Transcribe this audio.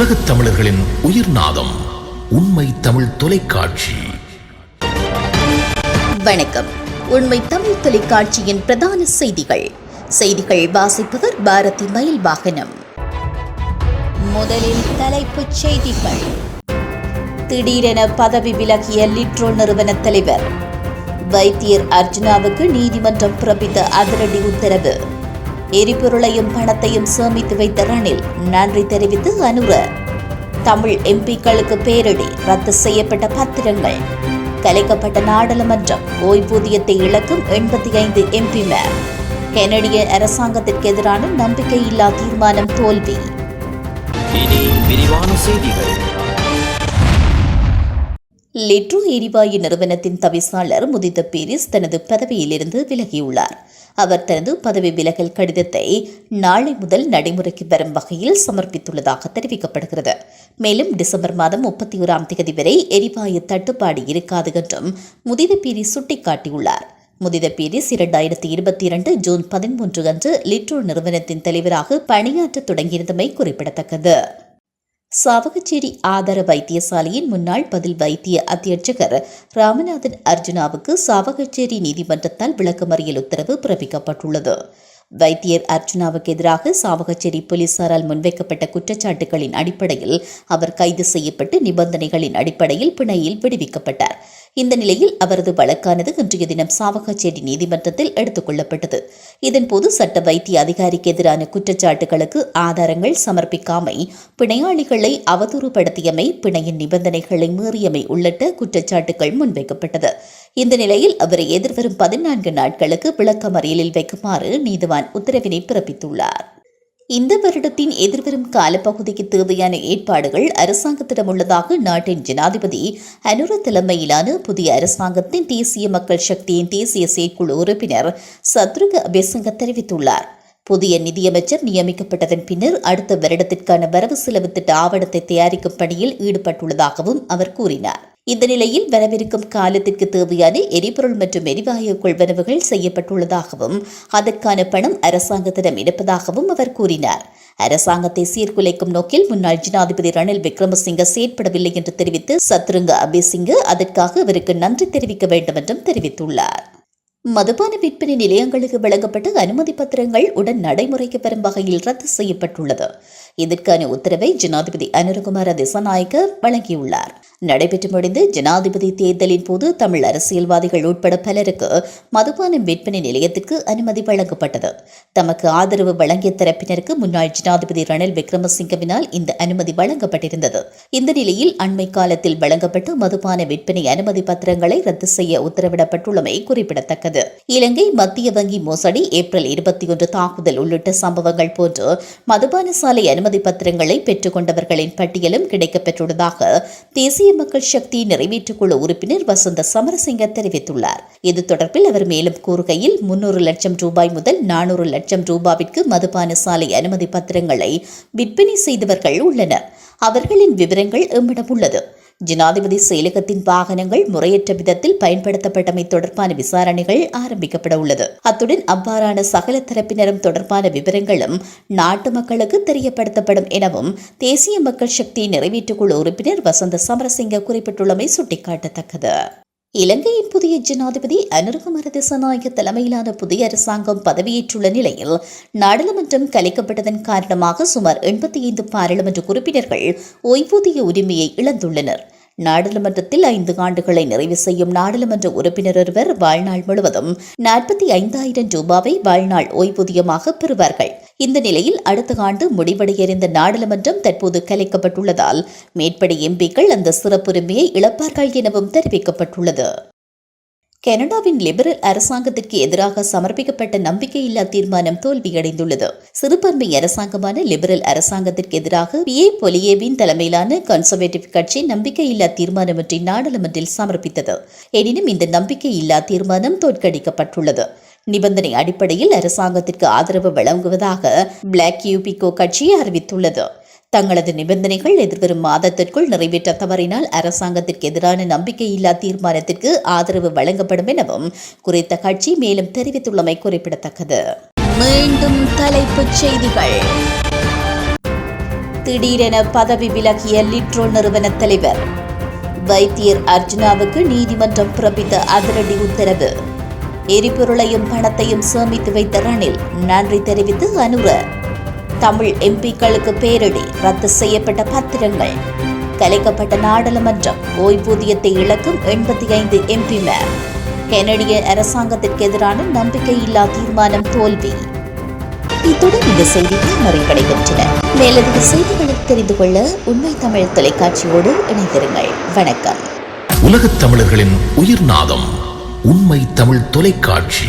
உலகத் தமிழர்களின் உயிர் நாதம் உண்மை தமிழ் தொலைக்காட்சி. வணக்கம். உண்மை தமிழ் தொலைக்காட்சியின் பிரதான செய்திகள். செய்திகள் வாசிப்பவர் பாரதி மயில் வாகனம் முதலில் தலைப்புச் செய்திகள். திடீரென பதவி விலகிய லிட்ரோ நிறுவன தலைவர். வைத்தியர் அர்ஜுனாவுக்கு நீதிமன்றம் பிறப்பித்த அதிரடி உத்தரவு. எரிபொருளையும் பணத்தையும் சேமித்து வைத்த ரணில் நன்றி தெரிவித்து அனுர. தமிழ் எம்பிக்களுக்கு பேரிடி ரத்து செய்யப்பட்ட பத்திரங்கள். கலைக்கப்பட்ட நாடாளுமன்றம் ஓய்வூதியத்தை இழக்கும் எண்பத்தி ஐந்து எம்பிமார் கெனடிய அரசாங்கத்திற்கு எதிரான நம்பிக்கையில்லா தீர்மானம் தோல்வி. செய்திகள். லிட்ரோ எரிவாயு நிறுவனத்தின் தவிசாளர் முதித்த பீரிஸ் தனது பதவியிலிருந்து விலகியுள்ளார். அவர் தனது பதவி விலகல் கடிதத்தை நாளை முதல் நடைமுறைக்கு வரும் வகையில் சமர்ப்பித்துள்ளதாக தெரிவிக்கப்படுகிறது. மேலும் டிசம்பர் மாதம் முப்பத்தி ஓராம் தேதி வரை எரிவாயு தட்டுப்பாடு இருக்காது என்றும் முதித பீரிஸ் சுட்டிக்காட்டியுள்ளார். முதித பீரிஸ் இரண்டாயிரத்தி இருபத்தி இரண்டு ஜூன் பதிமூன்று அன்று லிட்ரோ நிறுவனத்தின் தலைவராக பணியாற்ற தொடங்கியிருந்தமை குறிப்பிடத்தக்கது. சாவகச்சேரி ஆதார வைத்தியசாலையின் முன்னாள் பதில் வைத்திய அத்தியட்சகர் ராமநாதன் அர்ஜுனாவுக்கு சாவகச்சேரி நீதிமன்றத்தால் விளக்கமறியல் உத்தரவு பிறப்பிக்கப்பட்டுள்ளது. வைத்தியர் அர்ஜுனாவுக்கு எதிராக சாவகச்சேரி போலீசாரால் முன்வைக்கப்பட்ட குற்றச்சாட்டுகளின் அடிப்படையில் அவர் கைது செய்யப்பட்டு நிபந்தனைகளின் அடிப்படையில் பிணையில் விடுவிக்கப்பட்டார். இந்த நிலையில் அவரது வழக்கானது இன்றைய தினம் சாவகச்சேரி நீதிமன்றத்தில் எடுத்துக் கொள்ளப்பட்டது. இதன்போது சட்ட வைத்திய அதிகாரிக்கு எதிரான குற்றச்சாட்டுகளுக்கு ஆதாரங்கள் சமர்ப்பிக்காமை பிணையாளிகளை அவதூறுபடுத்தியமை பிணையின் நிபந்தனைகளை மீறியமை உள்ளிட்ட குற்றச்சாட்டுகள் முன்வைக்கப்பட்டது. இந்த நிலையில் அவரை எதிர்வரும் பதினான்கு நாட்களுக்கு விளக்கமறியலில் வைக்குமாறு நீதிவான் உத்தரவினை பிறப்பித்துள்ளார். இந்த வருடத்தின் எதிர்வரும் காலப்பகுதிக்கு தேவையான ஏற்பாடுகள் அரசாங்கத்திடம் உள்ளதாக நாட்டின் ஜனாதிபதி அனுர தலைமையிலான புதிய அரசாங்கத்தின் தேசிய மக்கள் சக்தியின் தேசிய செயற்குழு உறுப்பினர் சத்ருக அபேசங்க தெரிவித்துள்ளார். புதிய நிதியமைச்சர் நியமிக்கப்பட்டதன் பின்னர் அடுத்த வருடத்திற்கான வரவு செலவு திட்ட ஆவணத்தை தயாரிக்கும் பணியில் ஈடுபட்டுள்ளதாகவும் அவர் கூறினார். இந்த நிலையில் வரவிருக்கும் காலத்திற்கு தேவையான எரிபொருள் மற்றும் எரிவாயு கொள்வனவுகள் செய்யப்பட்டுள்ளதாகவும் அதற்கான பணம் அரசாங்கத்திடம் இருப்பதாகவும் அவர் கூறினார். அரசாங்கத்தை சீர்குலைக்கும் நோக்கில் முன்னாள் ஜனாதிபதி ரணில் விக்ரமசிங்க செயற்படவில்லை என்று தெரிவித்து சத்ருங்க அபிசிங்க அதற்காக அவருக்கு நன்றி தெரிவிக்க வேண்டும் என்றும் தெரிவித்துள்ளார். மதுபான விற்பனை நிலையங்களுக்கு வழங்கப்பட்ட அனுமதி பத்திரங்கள் உடன் நடைமுறைக்கு வரும் வகையில் ரத்து செய்யப்பட்டுள்ளது. இதற்கான உத்தரவை ஜனாதிபதி அனுரகுமார திசநாயக்க வழங்கியுள்ளார். நடைபெற்று முடிந்த ஜனாதிபதி தேர்தலின் போது தமிழ் அரசியல்வாதிகள் உட்பட பலருக்கு மதுபானம் விற்பனை நிலையத்திற்கு அனுமதி வழங்கப்பட்டது. தமக்கு ஆதரவு வழங்கிய தரப்பினருக்கு முன்னாள் ஜனாதிபதி ரணில் விக்ரமசிங்கவினால் இந்த அனுமதி வழங்கப்பட்டிருந்தது. இந்த நிலையில் அண்மை காலத்தில் வழங்கப்பட்ட மதுபான விற்பனை அனுமதி பத்திரங்களை ரத்து செய்ய உத்தரவிடப்பட்டுள்ளமை குறிப்பிடத்தக்கது. இலங்கை மத்திய வங்கி மோசடி ஏப்ரல் இருபத்தி ஒன்று தாக்குதல் உள்ளிட்ட சம்பவங்கள் போன்று மதுபான சாலை அனுமதி பத்திரங்களை பெற்றுக் கொண்டவர்களின் பட்டியலும் கிடைக்கப்பெற்றுள்ளதாக தேசிய மக்கள் சக்தி நிறைவேற்றுக்குழு உறுப்பினர் வசந்த சமரசிங்க தெரிவித்துள்ளார். இது தொடர்பில் அவர் மேலும் கூறுகையில் முன்னூறு லட்சம் ரூபாய் முதல் நானூறு லட்சம் ரூபாவிற்கு மதுபான சாலை அனுமதி பத்திரங்களை விற்பனை செய்தவர்கள் உள்ளனர். அவர்களின் விவரங்கள் எம்மிடம் உள்ளது. ஜனாதிபதி செயலகத்தின் வாகனங்கள் முறையற்ற விதத்தில் பயன்படுத்தப்பட்டமை தொடர்பான விசாரணைகள் ஆரம்பிக்கப்பட உள்ளது. அத்துடன் அவ்வாறான சகல தரப்பினரும் தொடர்பான விவரங்களும் நாட்டு மக்களுக்கு தெரியப்படுத்தப்படும் எனவும் தேசிய மக்கள் சக்தி நிறைவேற்றுக்குழு உறுப்பினர் வசந்த சமரசிங்க குறிப்பிட்டுள்ளமை சுட்டிக்காட்டத்தக்கது. இலங்கையின் புதிய ஜனாதிபதி அனுருகுமர திசநாயக தலைமையிலான புதிய அரசாங்கம் பதவியேற்றுள்ள நிலையில் நாடாளுமன்றம் கலைக்கப்பட்டதன் காரணமாக சுமார் எண்பத்தி ஐந்து பாராளுமன்ற உறுப்பினர்கள் ஓய்வூதிய உரிமையை இழந்துள்ளனர். நாடாளுமன்றத்தில் ஐந்து ஆண்டுகளை நிறைவு செய்யும் நாடாளுமன்ற உறுப்பினர் ஒருவர் வாழ்நாள் முழுவதும் நாற்பத்தி ஐந்தாயிரம் ரூபாவை வாழ்நாள் ஓய்வூதியமாக பெறுவார்கள். இந்த நிலையில் அடுத்த ஆண்டு முடிவடைய இருந்த நாடாளுமன்றம் தற்போது கலைக்கப்பட்டுள்ளதால் மேற்படி எம்பிக்கள் அந்த சிறப்புரிமையை இழப்பார்கள் எனவும் தெரிவிக்கப்பட்டுள்ளது. கனடாவின் லிபரல் அரசாங்கத்திற்கு எதிராக சமர்ப்பிக்கப்பட்ட நம்பிக்கையில்லா தீர்மானம் தோல்வியடைந்துள்ளது. சிறுபான்மை அரசாங்கமான லிபரல் அரசாங்கத்திற்கு எதிராக பி. ஏ. பொலியேவின் தலைமையிலான கன்சர்வேட்டிவ் கட்சி நம்பிக்கையில்லா தீர்மானம் ஒன்றை நாடாளுமன்றில் சமர்ப்பித்தது. எனினும் இந்த நம்பிக்கையில்லா தீர்மானம் தோற்கடிக்கப்பட்டுள்ளது. நிபந்தனை அடிப்படையில் அரசாங்கத்திற்கு ஆதரவு வழங்குவதாக பிளாக் யூபிகோ கட்சி அறிவித்துள்ளது. தங்களது நிபந்தனைகள் எதிர்வரும் மாதத்திற்குள் நிறைவேற்ற தவறினால் அரசாங்கத்திற்கு எதிரான நம்பிக்கையில்லா தீர்மானத்திற்கு ஆதரவு வழங்கப்படும் எனவும் குறித்த கட்சி மேலும் தெரிவித்துள்ளமை குறிப்பிடத்தக்கது. மீண்டும் தலைப்புச் செய்திகள். திடீரென பதவி விலகிய லிட்ரோ நிறுவன தலைவர். வைத்தியர் அர்ஜுனாவுக்கு நீதிமன்றம் பிறப்பித்த அதிரடி உத்தரவு. எரிபொருளையும் பணத்தையும் சேமித்து வைத்த ரணில் நன்றி தெரிவித்து அனுர. தமிழ் எம்பிக்களுக்கு பேரிடி ரத்து செய்யப்பட்ட பத்திரங்கள். கலைக்கப்பட்ட நாடாளுமன்றம் ஓய்வூதியத்தை இழக்கும் எண்பத்தி ஐந்து எம்பிமார். கெனடிய அரசாங்கத்திற்கு எதிரான நம்பிக்கையில்லா தீர்மானம் தோல்வி. இத்துடன் இந்த செய்திகள் நிறைவடைகின்றன. மேலதிக செய்திகளை தெரிந்து கொள்ள உண்மை தமிழ் தொலைக்காட்சியோடு இணைந்திருங்கள். வணக்கம். உலகத் தமிழர்களின் உயிர்நாதம் உண்மை தமிழ் தொலைக்காட்சி.